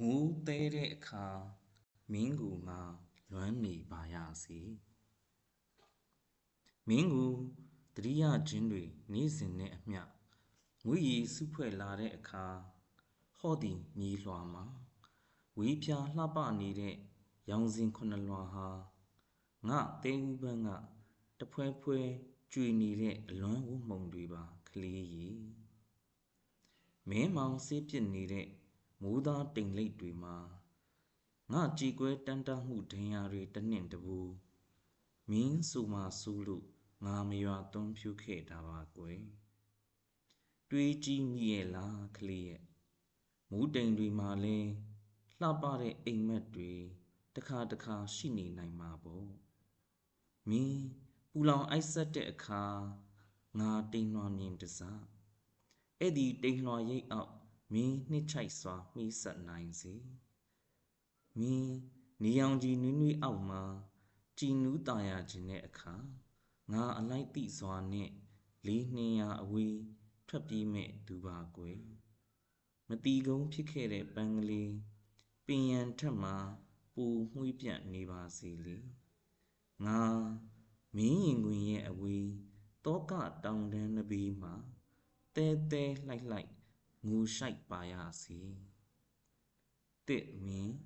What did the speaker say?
မိုးသဲတဲ့အခါမင်းကိုငါလွမ်းနေပါရစေမင်းကိုတတိယချင်းတွေနေ့စဉ်နဲ့အမျှငွေရည်စုဖွဲ့လာတဲ့အခါဟော့ဒီမြေလွှာမှာဝေးပြားလှပနေတဲ့ရောင်စင်ခုနှစ်လွှာဟာငါတဲဦးပန်းကတဖွဲဖွဲကျွေနေတဲ့အလွမ်းဝမှုံတွေပါကလေးရီမင်းမောင်ဆေးပြစ်နေတဲ့ မိုးသားတိမ်လိပ်တွေမှာငါကြည်ကွဲတန်းတမှုဒဏ်ရာတွေတနှင့်တပူမင်းဆိုမှဆိုလို့ငါမရွာသွန်းဖြူခဲ့တာပါကွယ်တွေးကြည့်မိရဲ့လားကလေးရဲ့မူးတိမ်တွေမှာလဲလှပတဲ့အိမ်မက်တွေတခါတခါရှိနေနိုင်မှာပေါ့မင်းပူလောင်အိုက်ဆက်တဲ့အခါငါတိမ်လွှာမြင်တစားအဲ့ဒီတိမ်လွှာရိပ်အောက် မင်းနှစ်ချိုက်စွာမှီးဆက်နိုင်စေမင်းနေအောင်ကြီးနွေးနွေးအောက်မှာကြည်နူးตาရခြင်းတဲ့အခါငါအလိုက်တိစွာနဲ့လေးနှင်းရအဝေးထွက်ပြေးမဲ့သူပါကွယ်မတီကုန်းဖြစ်ခဲ့တဲ့ပန်းကလေးပင်ရန်ထက်မှာပူမှုှပြန့်နေပါစေလေငါမင်းရင်ခွင်ရဲ့အဝေးတောကတောင်တန်းနဘေးမှာတဲတဲလှိုက်လှိုက် ငူဆိုင်ပါရစီတစ်မင်းအိမ်